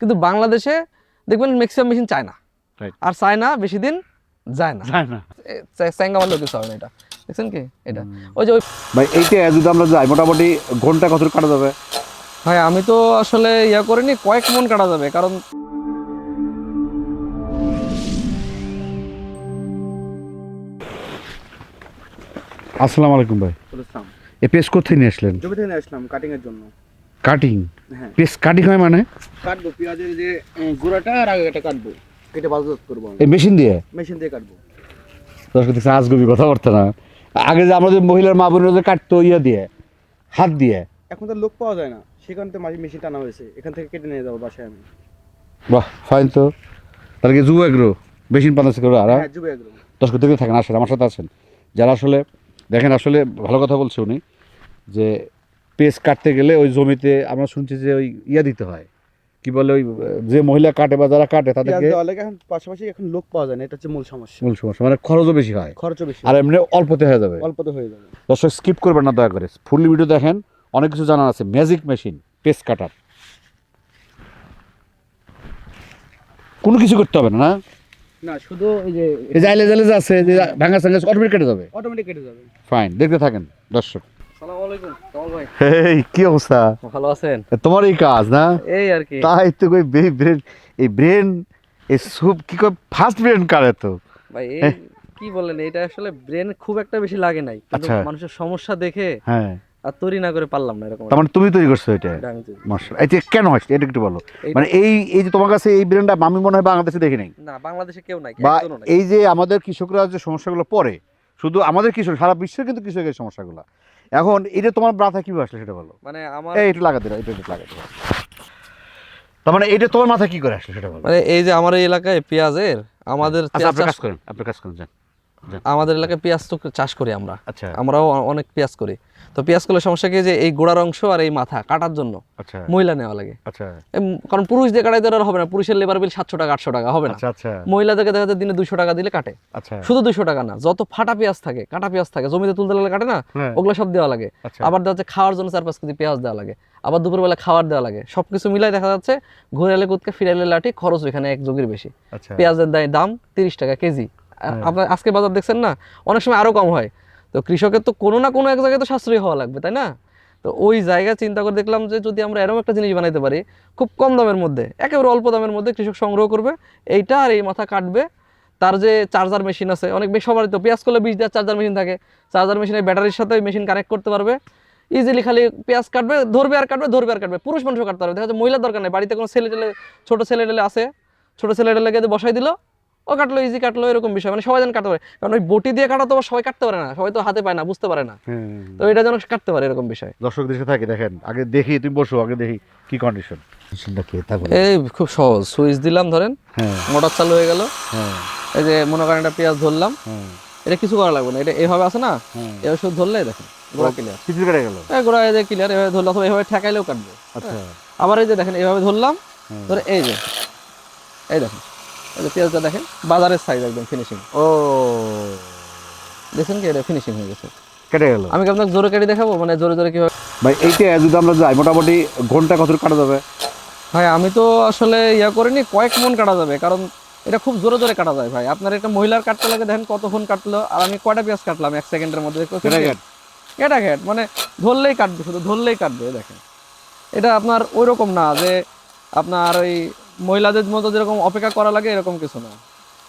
কিন্তু বাংলাদেশে দেখবেন ম্যাক্সিমাম মেশিন চায় না আর চায় না বেশি দিন যায় না। যায় না। স্যাঙ্গা মারলেও কিছু হবে না এটা। দেখছেন কি? এটা। ওই যে ওই ভাই এইটা যদি আমরা যাই মোটামুটি ঘণ্টা কত কাটা যাবে? ভাই আমি তো আসলে ইয়া করিনি কয়েক মন কাটা যাবে কারণ আসসালামু আলাইকুম ভাই। এ পেস কোথায় নিয়ে আসলেন? জমি থেকে নিয়ে আসলাম কাটিং এর জন্য। কাটিং হ্যাঁ। পেস কাটিং হয় মানে? কাটবো পেঁয়াজের যে গোড়াটা আর আগেটা কাটবো। কেটে বাজার করব এই মেশিন দিয়ে? মেশিন দিয়ে কাটবো। দর্শক দেখছে আজগবি কথাবার্তা না। আগে যে আমাদের মহিলার মা বোনেরা যে কাটতো ইয়ে দিয়ে হাত দিয়ে? এখন তো লোক পাওয়া যায় না। সেখান থেকে মাঝে মেশিন টানা হয়েছে। এখান থেকে কেটে নিয়ে যাব বাসায় আমি। বাহ ফাইন তো। তাহলে কি যুব এগ্রো? মেশিন পানাচ্ছে করো আর হ্যাঁ? যুবে একদম দর্শক দেখতে থাকেন আসেন আমার সাথে আছেন। যারা আসলে দেখেন আসলে ভালো কথা বলছে উনি যে পেস কাটতে গেলে ওই জমিতে আমরা শুনছি যে ওই ইয়া দিতে হয়। কি বলে ওই যে মহিলা কাটে বা যারা কাটে তাদেরকে এখন পাশাপাশি এখন লোক পাওয়া যায় না এটা হচ্ছে মূল সমস্যা। মূল সমস্যা মানে খরচও বেশি হয়। খরচও বেশি আর এমনি অল্পতে হয়ে যাবে। অল্পতে হয়ে যাবে। দর্শক স্কিপ করবেন না দয়া করে। ফুললি ভিডিও দেখেন অনেক কিছু জানার আছে। ম্যাজিক মেশিন পেস কাটার কোনো কিছু করতে হবে না না? শুধু এই যে জাইলে যে আছে যে ভাঙা সাঙ্গা অটোমেটিক কেটে যাবে। অটোমেটিক কেটে যাবে। ফাইন দেখতে থাকেন দর্শক। সালাম আলাইকুম কামাল ভাই। এই কি অবস্থা? ভালো আছেন? তোমার এই কাজ না? এই আর কি। তাই তো কই ব্রেন এই ব্রেন এই সুপ কি কই ফার্স্ট ব্রেন কারে তো ভাই এই কি বলেন এটা আসলে ব্রেন খুব একটা বেশি লাগে নাই। আচ্ছা। মানুষের সমস্যা দেখে হ্যাঁ। আর তৈরি না করে পারলাম না এরকম তার মানে তুমি তৈরি করছ এটা? মার্শাল এটা কেন হয় এটা একটু বলো। মানে এই এই যে তোমার কাছে এই ব্রেনটা আমি মনে হয় বাংলাদেশে দেখি নাই? না বাংলাদেশে কেউ নাই বা এই যে আমাদের কৃষকরা যে সমস্যাগুলো পড়ে শুধু আমাদের কৃষক সারা বিশ্বের কিন্তু কৃষকের সমস্যাগুলো। এখন এটা তোমার মাথা কীভাবে আসলো সেটা বলো। মানে আমার এই এটা লাগাতে এটা একটু লাগাতে। তার মানে এটা তোমার মাথা কি করে আসলে সেটা বলো। মানে এই যে আমার এই এলাকায় পেঁয়াজের আমাদের আচ্ছা আপনি কাজ করেন আপনি কাজ করেন যান। আমাদের এলাকায় পেঁয়াজ তো চাষ করি আমরা। আচ্ছা। আমরাও অনেক পেঁয়াজ করি। তো পেঁয়াজ করলে সমস্যা কি যে এই গোড়ার অংশ আর এই মাথা কাটার জন্য আচ্ছা। মহিলা নেওয়া লাগে। আচ্ছা। কারণ পুরুষ দিয়ে কাটাইতে আর হবে না। পুরুষের লেবার বিল সাতশো টাকা আটশো টাকা হবে না। আচ্ছা আচ্ছা। মহিলাদেরকে দেখা যায় দিনে দুশো টাকা দিলে কাটে। আচ্ছা। শুধু দুশো টাকা না যত ফাটা পেঁয়াজ থাকে কাটা পেঁয়াজ থাকে জমিতে তুলতে লাগলে কাটে না হ্যাঁ। ওগুলো সব দেওয়া লাগে। আচ্ছা। আবার দেখা যাচ্ছে খাওয়ার জন্য চার পাঁচ কেজি পেঁয়াজ দেওয়া লাগে। আবার দুপুরবেলা খাওয়ার দেওয়া লাগে। সবকিছু মিলাই দেখা যাচ্ছে ঘুরাইলে কুদকে ফিরাইলে লাঠি খরচ এখানে এক যোগের বেশি। আচ্ছা। পেঁয়াজের দায়- দাম তিরিশ টাকা কেজি। আপনার আজকে বাজার দেখছেন না? অনেক সময় আরও কম হয়। তো কৃষকের তো কোনো না কোনো এক জায়গায় তো সাশ্রয়ী হওয়া লাগবে, তাই না? তো ওই জায়গা চিন্তা করে দেখলাম যে যদি আমরা এরকম একটা জিনিস বানাইতে পারি, খুব কম দামের মধ্যে, একেবারে অল্প দামের মধ্যে কৃষক সংগ্রহ করবে। এইটা আর এই মাথা কাটবে। তার যে চার্জার মেশিন আছে, অনেক বেশি সবারই তো, পেঁয়াজ করলে বিশ দেওয়ার চার্জার মেশিন থাকে। চার্জার মেশিনের ব্যাটারির সাথে মেশিন কানেক্ট করতে পারবে। ইজিলি খালি পেঁয়াজ কাটবে, ধরবে আর কাটবে, ধরবে আর কাটবে। পুরুষ মানুষও কাটতে পারবে। দেখা যাচ্ছে মহিলার দরকার নেই, বাড়িতে কোনো ছেলে টেলে ছোটো ছেলে টেলে আছে। ছোটো ছেলে টেলে গিয়ে বসাই দিল ও কাটলো ইজি কাটলো এরকম বিষয়। মানে সবাই যেন কাটতে পারে। কারণ ওই বটি দিয়ে কাটা তো সবাই কাটতে পারে না। সবাই তো হাতে পায় না বুঝতে পারে না। হ্যাঁ। তো এটা যেন কাটতে পারে এরকম বিষয়। দর্শক দেশে থাকে দেখেন আগে দেখি তুমি বসো আগে দেখি কি কন্ডিশন এই খুব সহজ সুইচ দিলাম ধরেন হ্যাঁ। মোটর চালু হয়ে গেল। হ্যাঁ। এই যে মনে করেন একটা পেঁয়াজ ধরলাম হ্যাঁ। এটা কিছু করা লাগবে না। এটা এইভাবে আছে না? হ্যাঁ। এভাবে শুধু ধরলে দেখেন গোড়া ক্লিয়ার কিছু কেটে গেল। এই গোড়া এই যে ক্লিয়ার এভাবে ধরলে অথবা এভাবে ঠেকাইলেও কাটবে। আচ্ছা। আবার এই যে দেখেন এইভাবে ধরলাম। ধরে এই যে এই দেখেন। পেঁয়াজটা দেখেন বাজারের সাইজ একদম ফিনিশিং ও। দেখছেন কি এটা ফিনিশিং হয়ে গেছে। কেটে গেল। আমি কি আপনাকে জোরে কেটে দেখাবো? মানে জোরে জোরে কীভাবে ভাই এইটা যদি আমরা যাই মোটামুটি ঘণ্টা কত কাটা যাবে? ভাই আমি তো আসলে ইয়া করিনি কয়েক মন কাটা যাবে কারণ এটা খুব জোরে জোরে কাটা যায় ভাই। আপনার একটা মহিলার কাটতে লাগে দেখেন কতক্ষণ কাটলো আর আমি কয়টা পেঁয়াজ কাটলাম এক সেকেন্ডের মধ্যে কেটে এটা ঘ্যাট মানে ধরলেই কাটবে শুধু ধরলেই কাটবে দেখেন। এটা আপনার ওই রকম না যে আপনার ওই মহিলাদের মতো যেরকম অপেক্ষা করা লাগে এরকম কিছু না।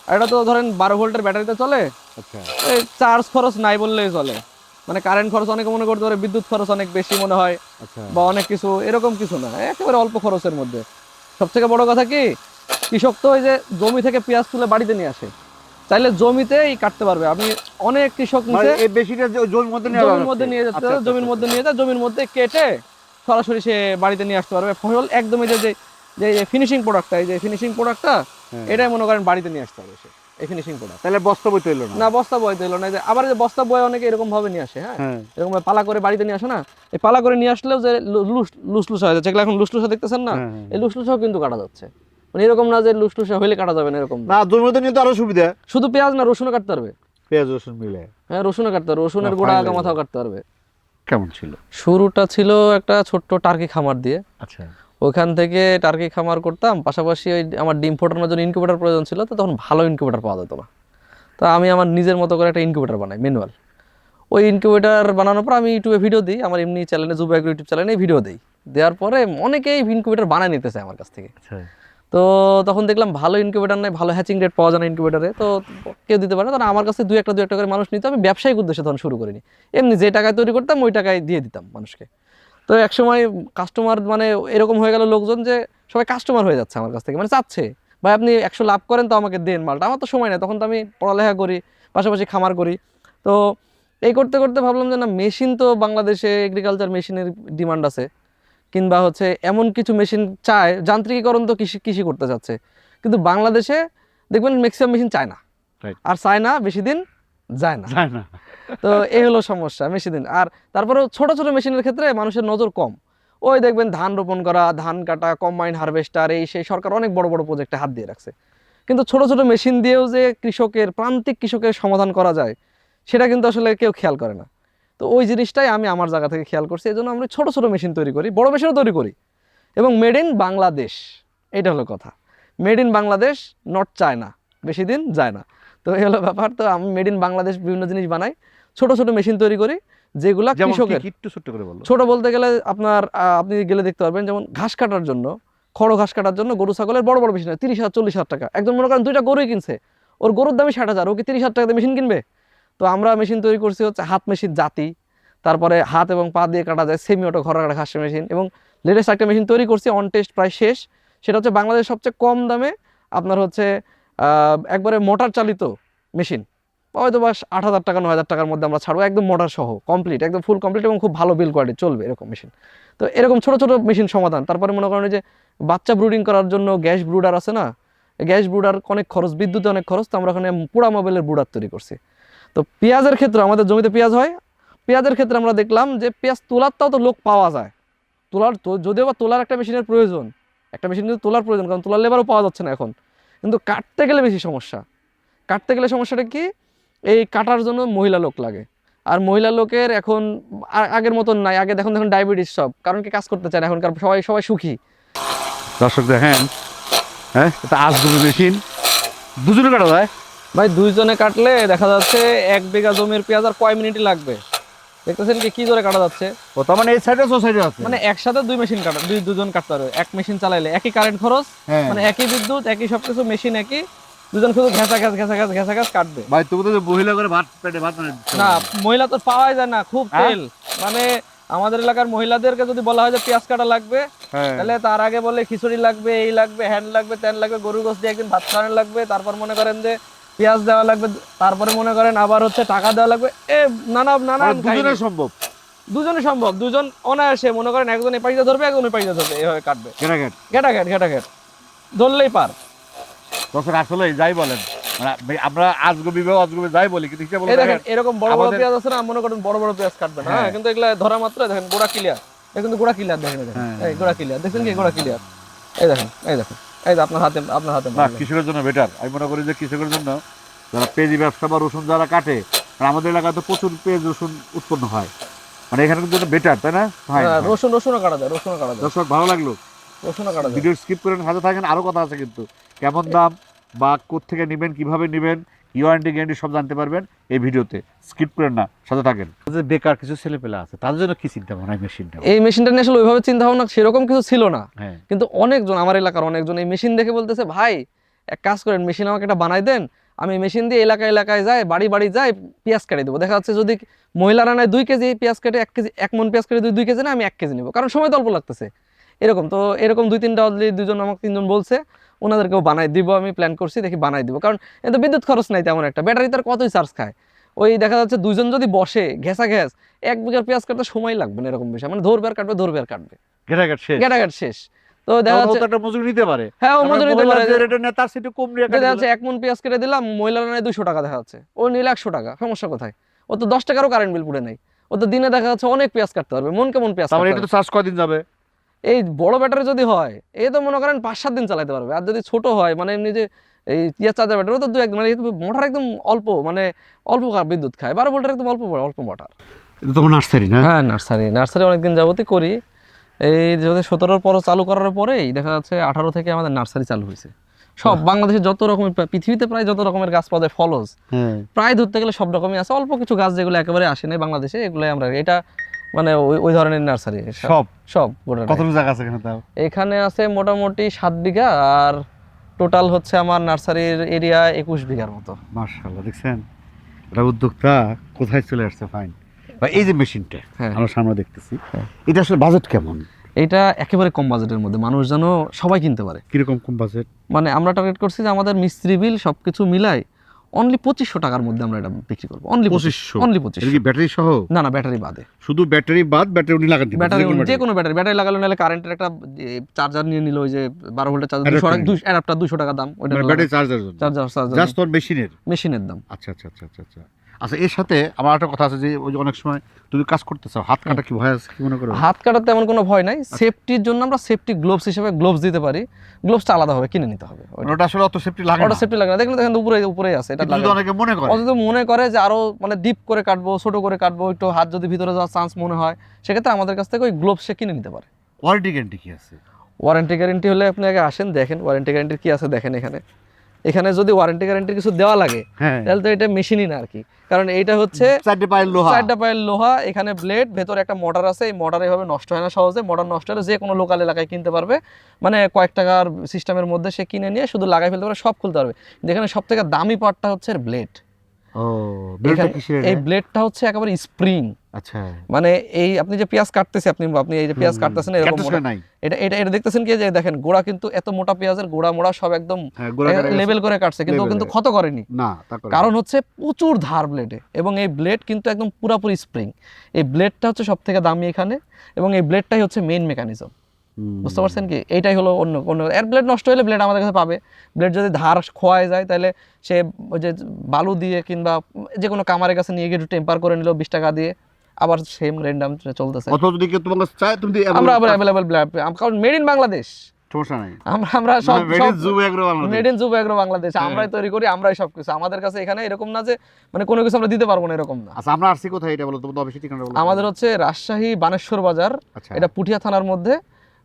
আর এটা তো ধরেন বারো ভোল্টের ব্যাটারিতে চলে আচ্ছা। এই চার্জ খরচ নাই বললেই চলে। মানে কারেন্ট খরচ অনেকে মনে করতে পারে বিদ্যুৎ খরচ অনেক বেশি মনে হয় আচ্ছা। বা অনেক কিছু এরকম কিছু না। একেবারে অল্প খরচের মধ্যে। সবথেকে বড় কথা কি কৃষক তো ওই যে জমি থেকে পেঁয়াজ তুলে বাড়িতে নিয়ে আসে। চাইলে জমিতেই কাটতে পারবে। আপনি অনেক কৃষক মানে বেশিটা জমির মধ্যে নিয়ে জমির মধ্যে নিয়ে যাচ্ছে জমির মধ্যে নিয়ে যায় জমির মধ্যে কেটে সরাসরি সে বাড়িতে নিয়ে আসতে পারবে। ফসল একদমই যে যে- যে ফিনিশিং প্রোডাক্টটা এই যে ফিনিশিং প্রোডাক্টটা হ্যাঁ। এটাই মনে করেন বাড়িতে নিয়ে আসতে হবে সে এই ফিনিশিং প্রোডাক্ট তাহলে বস্তা বই তৈল না? বস্তা বয় দিল না। এই যে আবার যে বস্তা বয় অনেকে এরকম ভাবে নিয়ে আসে হ্যাঁ? হ্যাঁ। এরকম পালা করে বাড়িতে নিয়ে আসে না? এই পালা করে নিয়ে আসলেও যে লুস লুসলুসা হয়ে যাচ্ছে। যেগুলো এখন লুসলুসা দেখতেছেন না? হ্যাঁ। এই লুসলুসাও কিন্তু কাটা যাচ্ছে। মানে এরকম না যে লুসলুসা হইলে কাটা যাবে না এরকম। না। মধ্যে নিয়ে তো আরও সুবিধা। শুধু পেঁয়াজ না রসুনও কাটতে পারবে। পেঁয়াজ রসুন মিলে। হ্যাঁ রসুনও কাটতে পারবে। রসুনের গোড়া আগা। মাথাও কাটতে পারবে। কেমন ছিল? শুরুটা ছিল একটা ছোট্ট টার্কি খামার দিয়ে। আচ্ছা। ওখান থেকে টার্কি খামার করতাম পাশাপাশি ওই আমার ডিম ফোটানোর জন্য ইনকিউবেটার প্রয়োজন ছিল তো তখন ভালো ইনকিউবেটার পাওয়া যেত না। তো আমি আমার নিজের মতো করে একটা ইনকিউবেটার বানাই ম্যানুয়াল ওই ইনকিউবেটার বানানোর পর আমি ইউটিউবে ভিডিও দিই আমার এমনি চ্যানেলে জুবা ইউটিউব চ্যানেলে ভিডিও দিই। দেওয়ার পরে অনেকেই ইনকিউবেটার বানায় নিতেছে আমার কাছ থেকে। আচ্ছা। তো তখন দেখলাম ভালো ইনকিউবেটার নেই ভালো হ্যাচিং রেট পাওয়া যায় না ইনকিউবেটারে তো কেউ দিতে পারে তখন আমার কাছে দু একটা দু একটা করে মানুষ নিত আমি ব্যবসায়িক উদ্দেশ্যে তখন শুরু করিনি। এমনি যে টাকায় তৈরি করতাম ওই টাকায় দিয়ে দিতাম মানুষকে। তো একসময় কাস্টমার মানে এরকম হয়ে গেল লোকজন যে সবাই কাস্টমার হয়ে যাচ্ছে আমার কাছ থেকে মানে চাচ্ছে। ভাই আপনি একশো লাভ করেন তো আমাকে দেন মালটা। আমার তো সময় নেই তখন তো আমি পড়ালেখা করি পাশাপাশি খামার করি। তো এই করতে করতে ভাবলাম যে না মেশিন তো বাংলাদেশে এগ্রিকালচার মেশিনের ডিমান্ড আছে। কিংবা হচ্ছে এমন কিছু মেশিন চায় যান্ত্রিকীকরণ তো কৃষি কৃষি করতে চাচ্ছে। কিন্তু বাংলাদেশে দেখবেন ম্যাক্সিমাম মেশিন চায় না। আর চায় না বেশি দিন যায় না। যায় না। তো এই হলো সমস্যা বেশি দিন আর তারপরেও ছোট ছোট মেশিনের ক্ষেত্রে মানুষের নজর কম। ওই দেখবেন ধান রোপণ করা, ধান কাটা কম্বাইন হারভেস্টার এই সেই সরকার অনেক বড় বড় প্রজেক্টে হাত দিয়ে রাখছে। কিন্তু ছোট ছোট মেশিন দিয়েও যে কৃষকের, প্রান্তিক কৃষকের সমাধান করা যায়, সেটা কিন্তু আসলে কেউ খেয়াল করে না। তো ওই জিনিসটাই আমি আমার জায়গা থেকে খেয়াল করছি, এই জন্য আমরা ছোট ছোট মেশিন তৈরি করি, বড় মেশিনও তৈরি করি। এবং মেড ইন বাংলাদেশ, এটা হলো কথা। Made in Bangladesh not China বেশি দিন যায় না। তো এই হলো ব্যাপার, তো আমি মেড ইন বাংলাদেশ বিভিন্ন জিনিস বানাই ছোট ছোট মেশিন তৈরি করি যেগুলা কৃষকের। একটু ছোট্ট করে বলো। ছোট বলতে গেলে আপনার আপনি গেলে দেখতে পারবেন যেমন ঘাস কাটার জন্য খড় ঘাস কাটার জন্য গরু ছাগলের বড় বড় মেশিন তিরিশ হাজার চল্লিশ হাজার টাকা। একজন মনে করেন দুইটা গরুই কিনছে ওর গরুর দামই ষাট হাজার ও কি তিরিশ হাজার টাকাতে মেশিন কিনবে? তো আমরা মেশিন তৈরি করছি হচ্ছে হাত মেশিন জাতি তারপরে হাত এবং পা দিয়ে কাটা যায় সেমি অটো ঘর কাটা ঘাসের মেশিন এবং লেটেস্ট একটা মেশিন তৈরি করছি অন টেস্ট প্রায় শেষ। সেটা হচ্ছে বাংলাদেশের সবচেয়ে কম দামে আপনার হচ্ছে একবারে মোটর চালিত মেশিন। হয়তো বাস আট হাজার টাকা, নয় হাজার টাকার মধ্যে আমরা ছাড়বো। একদম মোটর সহ কমপ্লিট একদম ফুল কমপ্লিট এবং খুব ভালো বিল কোয়ালিটি চলবে এরকম মেশিন তো এরকম ছোট ছোট মেশিন সমাধান। তারপরে মনে করেন যে বাচ্চা ব্রুডিং করার জন্য গ্যাস ব্রুডার আছে না? গ্যাস ব্রুডার অনেক খরচ, বিদ্যুতে অনেক খরচ, তো আমরা ওখানে পোড়া মোবাইলের ব্রুডার তৈরি করছি। তো পেঁয়াজের ক্ষেত্রে আমাদের জমিতে পেঁয়াজ হয়। পেঁয়াজের ক্ষেত্রে আমরা দেখলাম যে পেঁয়াজ তোলারটাও তো লোক পাওয়া যায়। তোলার, তো যদিও বা তোলার একটা মেশিনের প্রয়োজন, একটা মেশিন কিন্তু তোলার প্রয়োজন, কারণ তোলার লেবারও পাওয়া যাচ্ছে না এখন। কিন্তু কাটতে গেলে বেশি সমস্যা। কাটতে গেলে সমস্যাটা কি? এই কাটার জন্য মহিলা লোক লাগে। আর মহিলা লোকের এখন আগের মতন নাই। আগে দেখুন দেখুন ডায়াবেটিস সব। কারণ কি কাজ করতে চায় না এখনকার সবাই সবাই সুখী। দর্শক দেখেন হ্যাঁ এটা মেশিন। দুজনে কাটা যায় ভাই দুইজনে কাটলে দেখা যাচ্ছে এক বিঘা জমির পেঁয়াজ আর কয় মিনিটই লাগবে। দেখতেছেন কি কি জোরে কাটা যাচ্ছে? ও তার মানে এই সাইডে সাইডে আছে মানে একসাথে দুই মেশিন কাটা দুই দুজন কাটতে পারবে। এক মেশিন চালাইলে একই কারেন্ট খরচ হ্যাঁ। মানে একই বিদ্যুৎ একই সবকিছু মেশিন একই। দুজন শুধু ঘেঁচা ঘেঁচা ঘেঁচা কাটবে। ভাই তুমি তো মহিলা করে ভাত পেটে ভাত না মহিলা তো পাওয়াই যায় না খুব হ্যাঁ? তেল। মানে আমাদের এলাকার মহিলাদেরকে যদি বলা হয় যে পেঁয়াজ কাটা লাগবে হ্যাঁ। তাহলে তার আগে বলে খিচুড়ি লাগবে এই লাগবে হ্যান্ড লাগবে ত্যান লাগবে গরুর গোস দিয়ে একদিন ভাত খাওয়ানো লাগবে তারপর মনে করেন যে পেঁয়াজ দেওয়া লাগবে তারপরে মনে করেন আবার হচ্ছে টাকা দেওয়া লাগবে। এ নানা নানা দুজনে সম্ভব? দুজনে সম্ভব দুজন অনায়াসে মনে করেন একজন এই পাইজা ধরবে একজন পাইজা ধরবে এভাবে কাটবে। ঘেটা ঘেট ঘেটা ঘেট। ধরলেই পার। দর্শক আসলে যাই বলেন মানে আমরা আজগবি বা যাই বলি কিন্তু হিসাব দেখেন এরকম বড় বড় পেঁয়াজ আছে না মনে করেন বড় বড় পেঁয়াজ কাটবেন। হ্যাঁ হ্যাঁ। কিন্তু এগুলা ধরা মাত্র দেখেন গোড়া ক্লিয়ার কিন্তু গোড়া ক্লিয়ার দেখেন এই হ্যাঁ। গোড়া ক্লিয়ার দেখছেন কি গোড়া ক্লিয়ার এই দেখেন এই দেখেন। এই যে আপনার হাতে আপনার হাতে না কৃষকের জন্য বেটার আমি মনে করি যে কৃষকের জন্য যারা পেঁয়াজি ব্যবসা বা রসুন যারা কাটে আর আমাদের এলাকায় তো প্রচুর পেঁয়াজ রসুন উৎপন্ন হয়। মানে এখানে কিন্তু বেটার তাই না? হয় রসুন রসুনও কাটা যায় রসুনও কাটা যায়। দর্শক ভালো লাগল। রসুনও কাটা যায়। ভিডিও স্কিপ করেন হাতে থাকেন আরও কথা আছে কিন্তু। কেমন দাম বা থেকে নেবেন কীভাবে নেবেন ইউআরএনটি গ্যারান্টি সব জানতে পারবেন এই ভিডিওতে। স্কিপ করেন না সাথে থাকেন। যে বেকার কিছু ছেলে পেলে আছে তাদের জন্য কি চিন্তা ভাবনা এই মেশিনটা এই মেশিনটা নিয়ে আসলে ওইভাবে চিন্তা ভাবনা সেরকম কিছু ছিল না। হ্যাঁ। কিন্তু অনেকজন আমার এলাকার অনেকজন এই মেশিন দেখে বলতেছে ভাই এক কাজ করেন মেশিন আমাকে একটা বানাই দেন আমি মেশিন দিয়ে এলাকা এলাকায় যাই বাড়ি বাড়ি যাই পেঁয়াজ কেটে দেবো। দেখা যাচ্ছে যদি মহিলারা নেয় দুই কেজি পেঁয়াজ কেটে এক কেজি এক মন পেঁয়াজ কেটে দুই দুই কেজি না আমি এক কেজি নেব। কারণ সময় তো অল্প লাগতেছে। এরকম তো এরকম দুই তিনটা অলরেডি দুজন আমাকে তিনজন বলছে ওনাদেরকেও বানাই দিব আমি প্ল্যান করছি দেখি বানাই দিব। কারণ এত বিদ্যুৎ খরচ নাই তেমন একটা। ব্যাটারি তার কতই চার্জ খায়? ওই দেখা যাচ্ছে দুইজন যদি বসে ঘেঁষা ঘ্যাস এক বিঘার পেঁয়াজ কাটতে সময় লাগবে না এরকম বিষয়। মানে ধরবে আর কাটবে ধরবে আর কাটবে। ঘেটাঘাট শেষ। গেটাঘাট শেষ। তো দেখা যাচ্ছে একটা মজুরি নিতে পারে। হ্যাঁ ও মজুরি দিতে পারে। যে রেটে তার সেটা কম নিয়ে দেখা যাচ্ছে এক মন পেঁয়াজ কেটে দিলাম মহিলারা নেয় দুশো টাকা দেখা যাচ্ছে। ও নিলে একশো টাকা সমস্যা কোথায়? ও তো টাকারও কারেন্ট বিল পুড়ে নেই। ও তো দিনে দেখা যাচ্ছে অনেক পেঁয়াজ কাটতে পারবে মন কেমন পেঁয়াজ তারপরে কাটতে এটা তো চার্জ কয়দিন যাবে। এই বড় ব্যাটারি যদি হয় এ তো মনে করেন পাঁচ সাত দিন চালাতে পারবে। আর যদি ছোট হয় মানে এমনি যে এই পেঁয়াজ চার্জার ব্যাটারি তো দু এক মানে মোটর একদম অল্প মানে অল্প বিদ্যুৎ খায়। বারো ভোল্টের একদম অল্প অল্প মোটর। এটা তোমার নার্সারি না? হ্যাঁ নার্সারি। নার্সারি অনেকদিন যাবতই করি। এই যদি সতেরোর পর চালু করার পরেই দেখা যাচ্ছে আঠারো থেকে আমাদের নার্সারি চালু হয়েছে। সব বাংলাদেশে যত রকমের পৃথিবীতে প্রায় যত রকমের গাছ পাওয়া যায় ফলজ হ্যাঁ। প্রায় ধরতে গেলে সব রকমই আছে। অল্প কিছু গাছ যেগুলো একেবারে আসে নাই বাংলাদেশে এগুলো আমরা এটা মানে ওই ওই ধরনের নার্সারি। সব? সব। কতটুকু জায়গা আছে এখানে তাও? এখানে আছে মোটামুটি সাত বিঘা আর টোটাল হচ্ছে আমার নার্সারির এরিয়া একুশ বিঘার মতো। মার্শাল্লাহ দেখছেন? এটা উদ্যোক্তা কোথায় চলে আসছে ফাইন বা এই যে মেশিনটা হ্যাঁ। আমরা সামনে দেখতেছি হ্যাঁ। এটা আসলে বাজেট কেমন? এটা একেবারে কম বাজেটের মধ্যে মানুষ যেন সবাই কিনতে পারে। কীরকম কম বাজেট মানে আমরা টার্গেট করছি যে আমাদের মিস্ত্রি বিল সব কিছু মিলাই অনলি পঁচিশশো টাকার মধ্যে আমরা এটা বিক্রি করব। অনলি পঁচিশশো। অনলি এটা পঁচিশশো। ব্যাটারি সহ? না না ব্যাটারি বাদে। শুধু ব্যাটারি বাদ ব্যাটারি উনি লাগাতে ব্যাটারি যে কোনো ব্যাটারি ব্যাটারি লাগালো নাহলে কারেন্টের একটা চার্জার নিয়ে নিল ওই যে বারো ভোল্টের চার্জার দুশো টাকা অ্যাডাপ্টার দুশো টাকা দাম ওইটা ব্যাটারি চার্জার চার্জার চার্জার মেশিনের মেশিনের দাম। আচ্ছা আচ্ছা আচ্ছা আচ্ছা। আচ্ছা আচ্ছা এর সাথে আমার একটা কথা আছে যে ওই যে অনেক সময় তুমি কাজ করতে চাও হাত কাটা কি ভয় আছে কি মনে করো? হাত কাটার তেমন কোনো ভয় নাই। আচ্ছা। সেফটির জন্য আমরা সেফটি গ্লোভস হিসেবে গ্লোভস দিতে পারি। গ্লোভসটা আলাদাভাবে কিনে নিতে হবে। ওটা আসলে অত সেফটি লাগে ওটা সেফটি লাগে না। দেখেন দেখেন উপরে উপরেই আছে এটা লাগে অনেকে মনে করে। অথচ মনে করে যে আরও মানে ডিপ করে কাটবো ছোট করে কাটবো একটু হাত যদি ভিতরে যাওয়ার চান্স মনে হয় সেক্ষেত্রে আমাদের কাছ থেকে ওই গ্লোভস সে কিনে নিতে পারে। ওয়ারেন্টি গ্যারান্টি কি আছে? ওয়ারেন্টি গ্যারেন্টি হলে আপনি আগে আসেন দেখেন। ওয়ারেন্টি গ্যারেন্টির কি আছে দেখেন এখানে। এখানে যদি ওয়ারেন্টি গ্যারেন্টির কিছু দেওয়া লাগে হ্যাঁ। তাহলে তো এটা মেশিনই না আর কি। কারণ এটা হচ্ছে চারটে পায়ের লোহা। চারটা পায়ের লোহা এখানে ব্লেড ভেতরে একটা মোটর আছে এই মোটর এভাবে নষ্ট হয় না সহজে। মোটর নষ্ট হলে যে কোনো লোকাল এলাকায় কিনতে পারবে। মানে কয়েক টাকার সিস্টেমের মধ্যে সে কিনে নিয়ে শুধু লাগাই ফেলতে পারে সব খুলতে পারবে। যেখানে সব থেকে দামি পার্টটা হচ্ছে ব্লেড এই ব্লেডটা হচ্ছে একেবারে স্প্রিং আচ্ছা। মানে এই আপনি যে পেঁয়াজ কাটতেছে আপনি আপনি এই যে পেঁয়াজ কাটতেছেন এরকম এটা এটা এটা দেখতেছেন কি? যে দেখেন গোড়া কিন্তু এত মোটা পেঁয়াজের গোড়া মোড়া সব একদম হ্যাঁ। লেভেল করে কাটছে কিন্তু কিন্তু ক্ষত করেনি। না কারণ হচ্ছে প্রচুর ধার ব্লেডে এবং এই ব্লেড কিন্তু একদম পুরাপুরি স্প্রিং এই ব্লেডটা হচ্ছে সব থেকে দামি এখানে এবং এই ব্লেডটাই হচ্ছে মেইন মেকানিজম বুঝতে পারছেন কি? এইটাই হলো অন্য অন্য। এর ব্লেড নষ্ট হলে ব্লেড আমাদের কাছে পাবে। ব্লেড যদি ধার খোয়ায় যায় তাহলে সে ওই যে বালু দিয়ে কিংবা যে কোনো কামারের কাছে নিয়ে গিয়ে একটু টেম্পার করে নিল বিশ টাকা দিয়ে আবার সেম রেন্ডাম চলতেছে। অথবা যদি কেউ তোমার কাছে চায় তুমি আমরা আবার অ্যাভেলেবল কারণ মেড ইন বাংলাদেশ সমস্যা নাই। আমরা আমরা সব made in Jub Agro Bangladesh. Made in Jub Agro Bangladesh. আমরাই তৈরি করি আমরাই সব কিছু আমাদের কাছে এখানে এরকম না যে মানে কোনো কিছু আমরা দিতে পারব না এরকম না। আচ্ছা আমরা কোথায় এটা বলো তোমাদের অফিসের ঠিকানা বলো। আমাদের হচ্ছে রাজশাহী বানেশ্বর বাজার। আচ্ছা। এটা পুঠিয়া থানার মধ্যে।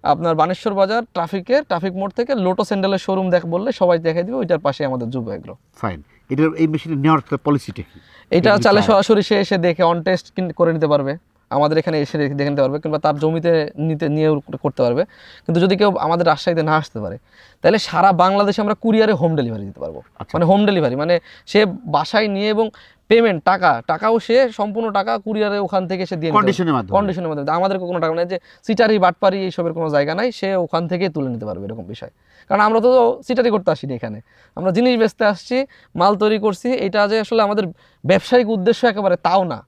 আপনার বানেশ্বর বাজার ট্রাফিকের ট্রাফিক মোড় থেকে লোটো স্যান্ডেলের শোরুম দেখ বললে সবাই দেখাই দিবে ওইটার পাশে আমাদের জুব এগ্রো ফাইন এটা এই মেশিনে নেওয়ার পলিসিটা কি? এটা চালে সরাসরি সে এসে দেখে অন টেস্ট করে নিতে পারবে। আমাদের এখানে এসে দেখে নিতে পারবে কিংবা তার জমিতে নিতে নিয়ে করতে পারবে। কিন্তু যদি কেউ আমাদের রাজশাহীতে না আসতে পারে তাহলে সারা বাংলাদেশে আমরা কুরিয়ারে হোম ডেলিভারি দিতে পারব। আচ্ছা। মানে হোম ডেলিভারি মানে সে বাসায় নিয়ে এবং পেমেন্ট টাকা টাকাও সে সম্পূর্ণ টাকা কুরিয়ারে ওখান থেকে সে দিয়ে কন্ডিশনের মাধ্যমে। কন্ডিশনের মধ্যে আমাদের কোনো টাকা নেই যে সিটারি বাটপারি এইসবের কোনো জায়গা নাই সে ওখান থেকেই তুলে নিতে পারবে এরকম বিষয়। কারণ আমরা তো সিটারি করতে আসিনি এখানে। আমরা জিনিস বেচতে আসছি মাল তৈরি করছি এটা যে আসলে আমাদের ব্যবসায়িক উদ্দেশ্য একেবারে তাও না।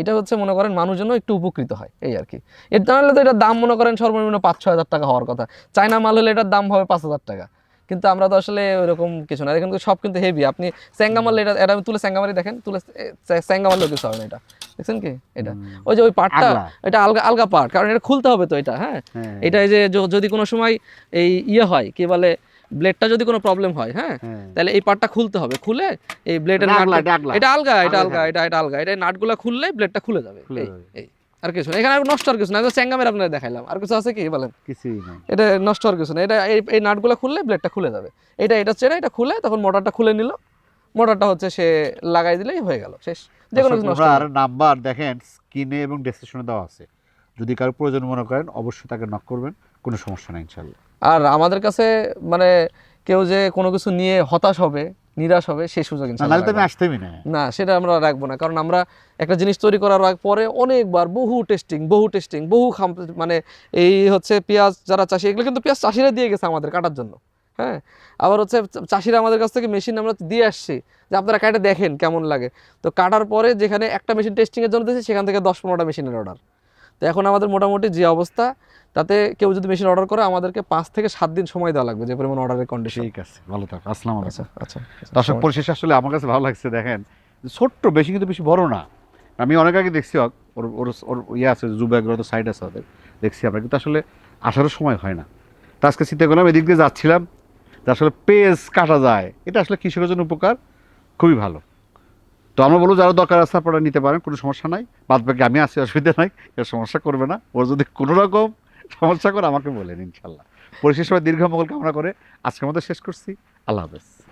এটা হচ্ছে মনে করেন মানুষ যেন একটু উপকৃত হয় এই আর কি। এর জানালে তো এটার দাম মনে করেন সর্বনিম্ন পাঁচ ছ হাজার টাকা হওয়ার কথা। চায়না মাল হলে এটার দাম হবে পাঁচ হাজার টাকা। কিন্তু আমরা তো আসলে ওরকম কিছু না। এখন তো সব কিন্তু হেভি আপনি স্যাঙ্গামাল এটা এটা আমি তুলে স্যাঙ্গামারি দেখেন। তুলে স্যাঙ্গামালেও কিছু হবে না এটা। দেখছেন কি? এটা। ওই যে ওই আগলা। এটা আলগা আলগা পার্ট কারণ এটা খুলতে হবে তো এটা হ্যাঁ? হ্যাঁ। এটা এই যে যদি কোনো সময় এই ইয়ে হয় কি বলে ব্লেডটা যদি কোনো প্রবলেম হয় হ্যাঁ? হ্যাঁ। তাহলে এই পার্টটা খুলতে হবে। খুলে এই ব্লেডের এটা নাট এটা আলগা এটা আলগা এটা এটা আলগা। এটা নাটগুলা খুললে ব্লেডটা খুলে যাবে। এই। আর কিছু না। এখানে আর নষ্ট আর কিছু না আপনার দেখাইলাম। আর কিছু আছে কি? বলেন। কিছুই এটা নষ্ট আর কিছু না। এটা এই নাটগুলো খুললে ব্লেডটা খুলে যাবে। এটা এটা এটা খুলে তখন মোটরটা খুলে নিল। মোটরটা হচ্ছে সে লাগাই দিলেই হয়ে গেল। শেষ। যে কোনো কিছু নষ্ট। নাম্বার দেখেন স্ক্রিনে এবং ডেসক্রিপশনে দেওয়া আছে। যদি কারও প্রয়োজন মনে করেন অবশ্যই তাকে নক করবেন। কোনো সমস্যা নাই ইনশাল্লাহ আর আমাদের কাছে মানে কেউ যে কোনো কিছু নিয়ে হতাশ হবে নিরাশ হবে সেই সুযোগ না, সেটা আমরা রাখব না কারণ আমরা একটা জিনিস তৈরি করার আগ পরে অনেকবার বহু টেস্টিং বহু টেস্টিং বহু মানে এই হচ্ছে পেঁয়াজ যারা চাষি এগুলো কিন্তু পেঁয়াজ চাষিরা দিয়ে গেছে আমাদের কাটার জন্য হ্যাঁ? আবার হচ্ছে চাষিরা আমাদের কাছ থেকে মেশিন আমরা দিয়ে আসছি যে আপনারা কাটে দেখেন কেমন লাগে। তো কাটার পরে যেখানে একটা মেশিন টেস্টিংয়ের জন্য দিয়েছি সেখান থেকে দশ পনেরোটা মেশিনের অর্ডার তো এখন আমাদের মোটামুটি যে অবস্থা তাতে কেউ যদি মেশিন অর্ডার করে আমাদেরকে পাঁচ থেকে সাত দিন সময় দেওয়া লাগবে যে পরিমাণ অর্ডারের কন্ডিশন ঠিক আছে ভালো থাকো আসসালাম আলাইকুম। আচ্ছা আচ্ছা দর্শক পরিশেষে আসলে আমার কাছে ভালো লাগছে দেখেন ছোট্ট বেশি কিন্তু বেশি বড় না। আমি অনেক আগে দেখছি ওর ওর ওর ওর ইয়ে আছে জুব্যাগ্রহ তো সাইড আছে ওদের দেখছি আমরা কিন্তু আসলে আসারও সময় হয় না। তা আজকে চিন্তা করলাম এদিক দিয়ে যাচ্ছিলাম যে আসলে পেজ কাটা যায় এটা আসলে কৃষকের জন্য উপকার খুবই ভালো। তো আমরা বলব যারা দরকার আছে, আপনারা নিতে পারেন, কোনো সমস্যা নাই। বাদ বাকি আমি আসি অসুবিধা নাই এর সমস্যা করবে না। ওর যদি কোনো রকম সমস্যা করে আমাকে বলেন, ইনশাল্লাহ। পরিশেষ সময় দীর্ঘ মঙ্গল কামনা করে আজকের মতো শেষ করছি। আল্লাহ হাফেজ।